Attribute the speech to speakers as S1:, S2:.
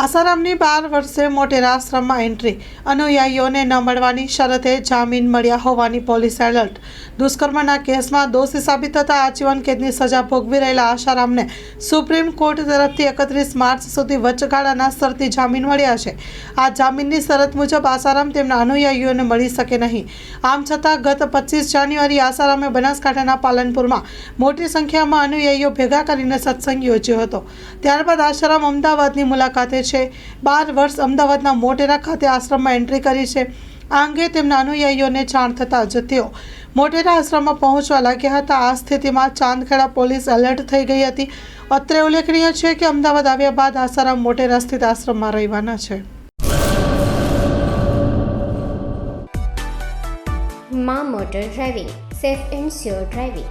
S1: આસારામની બાર વર્ષે મોટેરા આશ્રમમાં એન્ટ્રી. અનુયાયીઓને ન મળવાની શરતે જામીન મળ્યા હોવાની પોલીસ એલર્ટ. દુષ્કર્મના કેસમાં દોષી સાબિત થતા આજીવન કેદની સજા ભોગવી રહેલા આશારામને સુપ્રીમ કોર્ટ તરફથી એકત્રીસ માર્ચ સુધી વચગાળાના શરતી જામીન મળ્યા છે. આ જામીનની શરત મુજબ આસારામ તેમના અનુયાયીઓને મળી શકે નહીં. આમ છતાં ગત પચીસ જાન્યુઆરી આસારામે બનાસકાંઠાના પાલનપુરમાં મોટી સંખ્યામાં અનુયાયીઓ ભેગા કરીને સત્સંગ યોજ્યો હતો. ત્યારબાદ આશારામ અમદાવાદની મુલાકાતે છે. બાર વર્ષ અમદાવાદના મોટેરા ખાતે આશ્રમમાં એન્ટ્રી કરી છે. આ અંગે તેમના અનુયાયીઓને જાણ થતાં જ મોટેરા આશ્રમમાં પહોંચવા લાગ્યા હતા. આ સ્થિતિમાં ચાંદખેડા પોલીસ એલર્ટ થઈ ગઈ હતી. અત્રે ઉલ્લેખનીય છે કે અમદાવાદ આવ્યા બાદ આસારામ મોટેરા સ્થિત આશ્રમમાં રહેવાના છે.
S2: મા motor driving, safe and sure driving.